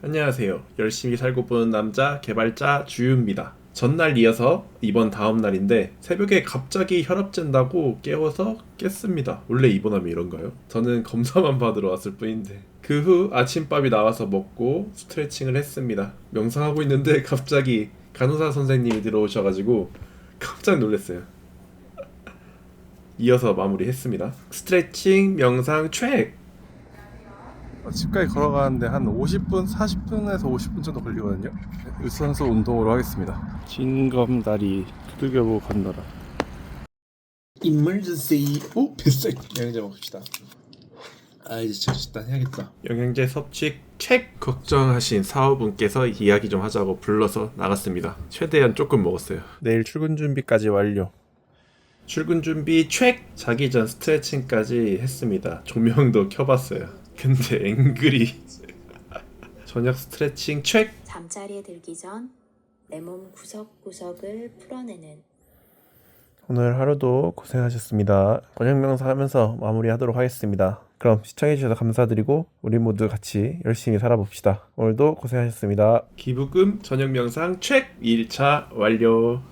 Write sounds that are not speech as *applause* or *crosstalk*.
안녕하세요. 열심히 살고 보는 남자 개발자 주유입니다. 전날 이어서 이번 다음 날인데 새벽에 갑자기 혈압 잰다고 깨워서 깼습니다. 원래 입원하면 이런가요? 저는 검사만 받으러 왔을 뿐인데 그 후 아침밥이 나와서 먹고 스트레칭을 했습니다. 명상하고 있는데 갑자기 간호사 선생님이 들어오셔가지고 깜짝 놀랐어요. *laughs* 이어서 마무리했습니다. 스트레칭 명상 트랙 집까지 걸어가는데 한 50분, 40분에서 50분 정도 걸리거든요. 유산소 운동으로 하겠습니다. 진검다리 두들겨보 건너라. Emergency. 오, 뱃살 영양제 먹읍시다. 아 이제 식단 해야겠다. 영양제 섭취 책 걱정하신 사업분께서 이야기 좀 하자고 불러서 나갔습니다. 최대한 조금 먹었어요. 내일 출근 준비까지 완료. 출근 준비 책 자기 전 스트레칭까지 했습니다. 조명도 켜봤어요. 근데 앵글이 저녁 스트레칭 책 잠자리에 들기 전 내 몸 구석구석을 풀어내는 오늘 하루도 고생하셨습니다. 저녁 명상하면서 마무리하도록 하겠습니다. 그럼 시청해주셔서 감사드리고 우리 모두 같이 열심히 살아봅시다. 오늘도 고생하셨습니다. 기부금 저녁 명상 책 1차 완료.